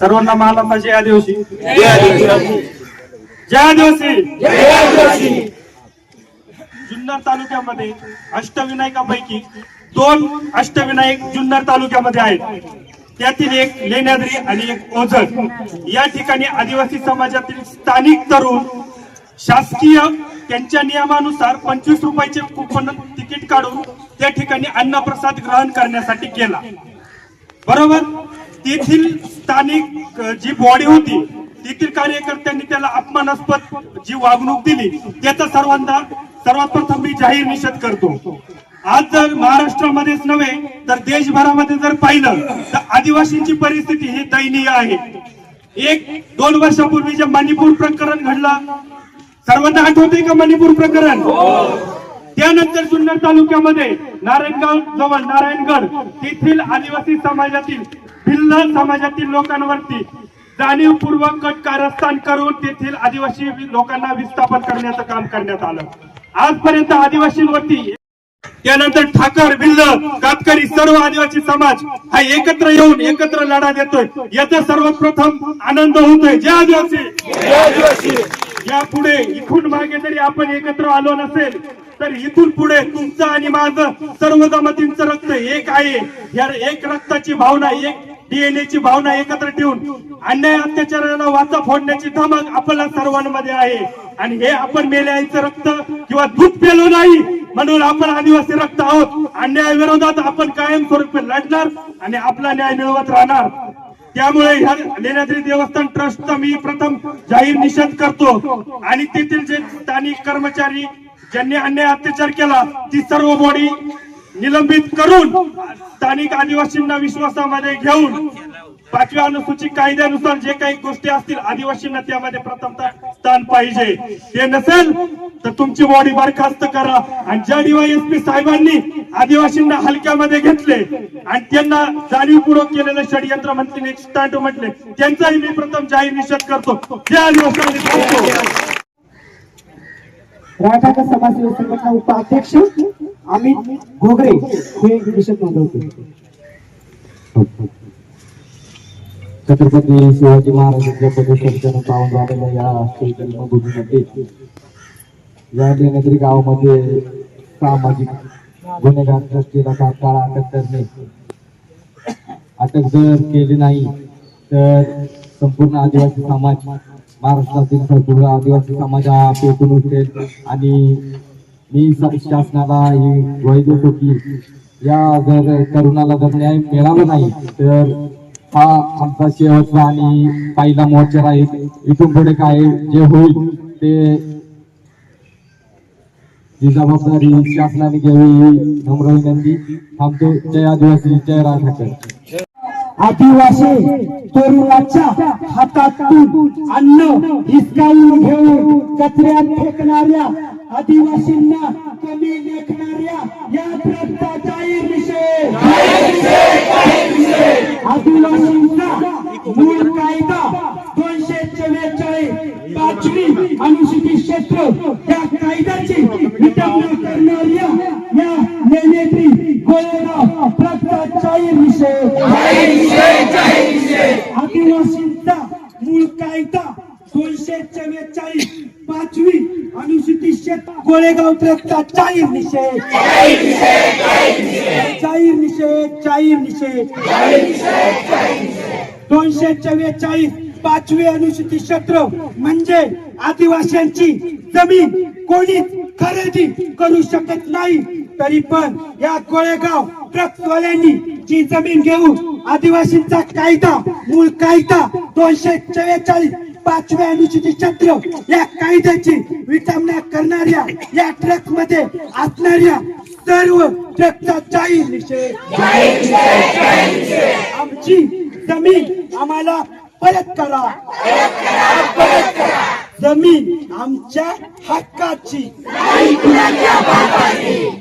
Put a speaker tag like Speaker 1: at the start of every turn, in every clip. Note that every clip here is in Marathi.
Speaker 1: सर्वांना महाराष्ट्राच्या जय आदिवासी. जय आदिवासी. जुन्नर तालुक्यामध्ये अष्टविनायकापैकी दोन अष्टविनायक जुन्नर तालुक्यामध्ये आहेत. त्यातील एक लेण्याद्री आणि एक ओझर. या ठिकाणी आदिवासी समाजातील स्थानिक तरुण शासकीय त्यांच्या नियमानुसार पंचवीस रुपयाचे कुपन तिकीट काढून त्या ठिकाणी अन्नप्रसाद ग्रहण करण्यासाठी केला बरोबर? तेथील स्थानिक जी बॉडी होती तेथील कार्यकर्त्यांनी त्याला अपमानास्पद जी वागणूक दिली त्याचा सर्वांना सर्वात प्रथम मी जाहीर निषेध करतो. आज जर महाराष्ट्रामध्येच नव्हे तर देशभरामध्ये जर पाहिलं तर आदिवासींची परिस्थिती ही दयनीय आहे. एक दोन वर्षापूर्वी जे मणिपूर प्रकरण घडलं सर्वांना आठवते का मणिपूर प्रकरण? त्यानंतर जुन्नर तालुक्यामध्ये नारायणगाव जवळ नारायणगड तेथील आदिवासी समाजातील भिल्ल समाजातील लोकांवरती जाणीवपूर्वक कट कारस्थान करून तेथील आदिवासी लोकांना विस्थापन करण्याचं काम करण्यात आलं. आजपर्यंत आदिवासींवरती त्यानंतर ठाकर भिल्ल कातकरी सर्व आदिवासी समाज हा एकत्र येऊन एकत्र लढा देतोय. याचा सर्वप्रथम आनंद होतोय. जय आदिवासी! यापुढे इथून मागे जरी आपण एकत्र आलो नसेल तर इथून पुढे तुमचं आणि माझं सर्व जमातींचं रक्त एक आहे. या एक रक्ताची भावना एक डीएनए ची भावना एकत्र ठेवून अन्याय अत्याचाराला वाचा फोडण्याची धमक आपल्या सर्वांमध्ये आहे. आणि हे आपण मेल्याचं रक्त किंवा दूध पेलो नाही म्हणून आपण आदिवासी रक्त आहोत. अन्याय विरोधात आपण कायमस्वरूपी लढणार आणि आपला न्याय मिळवत राहणार. त्यामुळे ह्या लेण्याद्री देवस्थान ट्रस्टचा मी प्रथम जाहीर निषेध करतो. आणि तेथील जे स्थानिक कर्मचारी ज्यांनी अन्याय अत्याचार केला ती सर्व बॉडी निलंबित करून स्थानिक आदिवासींना विश्वासामध्ये घेऊन पाचव्या अनुसूचित कायद्यानुसार जे काही गोष्टी असतील आदिवासींना त्यामध्ये प्रथमतः स्थान पाहिजे. ते नसेल तर तुमची बॉडी बरखास्त करा. आणि ज्या डीवायएसपी साहेबांनी आदिवासींना हलक्यामध्ये घेतले आणि त्यांना जाणीवपूर्वक केलेलं षडयंत्र म्हणतील एक स्टँड म्हटले त्यांचाही मी प्रथम जाहीर निषेध करतो. त्या आदिवासी
Speaker 2: राठाकर समाजसेवी संघटना उपाध्यक्ष अमित घोगरे हे निषेध नोंदवते
Speaker 3: छत्रपती शिवाजी महाराजांच्या पदशब्दानं पावन झालेल्या या राष्ट्रीय जन्मभूमीमध्ये या लेण्याद्री गावामध्ये सामाजिक गुन्हेगार दृष्टीला तात्काळ अटक करणे. अटक जर केली नाही तर संपूर्ण आदिवासी समाज महाराष्ट्रातील संपूर्ण आदिवासी समाजा पेटून उठेल आणि मी शासनाला ही ग्वाही देतो की या जर तरुणाला जर न्याय मिळाला नाही तर हा आमचा शेवटचा आणि पहिला मोर्चा राहील इथून पुढे काय जे होईल ते ही जबाबदारी शासनाने घ्यावी ही नम्र विनंती. थांबतो. जय आदिवासी जय राज ठाकरे
Speaker 2: आदिवासी तरुणाच्या हातातून अन्न हिसकावून घेऊन कचऱ्यात फेकणाऱ्या आदिवासींना कमी लेखणाऱ्या या प्रथा जाहीर निषेध आदिवासींचा निषेध आदिवासींचा मूळ कायदा दोनशे चव्वेचाळीस पाचवी अनुसूचित क्षेत्र गोळेगाव प्रथा जाहीर निषेध। जाहीर निषेध जाहीर निषेध। दोनशे चव्वेचाळीस पाचवी अनुसूचित क्षेत्र म्हणजे आदिवासींची जमीन कोणीच खरेदी करू शकत नाही तरी पण या गोळेगाव ट्रकवाल्यांनी जी जमीन घेऊन आदिवासींचा कायदा मूळ कायदा दोनशे चव्वेचाळीस पाचव्या अनुसूचित छत्र या कायद्याची विटंबना करणाऱ्या या ट्रकमध्ये असणाऱ्या सर्व ट्रकचा जाहीर निषेध. आमची जमीन आम्हाला परत करा. जमीन आमच्या हक्काची.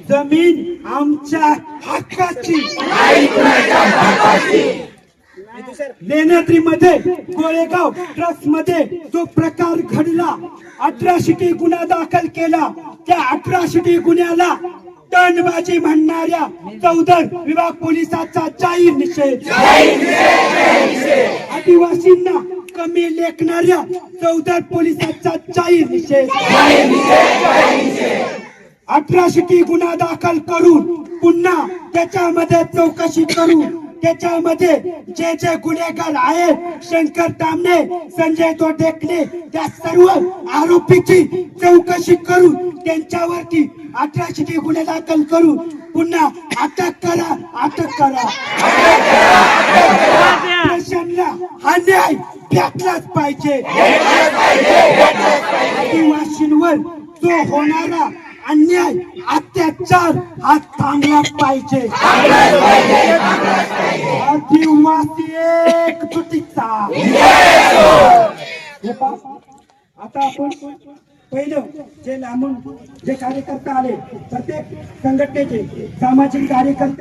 Speaker 2: जमीन आमच्या हक्काची. लेण्याद्री मध्ये गोळेगाव ट्रस्टमध्ये जो प्रकार घडला अठरा शिटी गुन्हा दाखल केला त्या अठराशिटी गुन्ह्याला टनबाजी म्हणणाऱ्या चौदर विभाग पोलिसाचा जाहीर निषेध. आदिवासींना कमी लेखणाऱ्या चौधर पोलिसांचा जाहीर निषेध. अठराशे गुन्हा दाखल करून पुन्हा त्याच्यामध्ये चौकशी करून त्याच्यामध्ये जे जे गुन्हेगार आहेत शंकर तांबे संजय दोडेकले त्या सर्व आरोपीची चौकशी करून त्यांच्यावरती अठराशे गुन्हे दाखल करून पुन्हा अटक करा अटक करा. देशांना हा न्याय भेटलाच पाहिजे. आदिवासींवर जो होणारा अन्याय अत्याचार हा थांबला पाहिजे. आदिवासी एक तुटीचा आता आपण पहिलं जे लांबून जे कार्यकर्ता आले प्रत्येक संघटनेचे सामाजिक कार्यकर्ते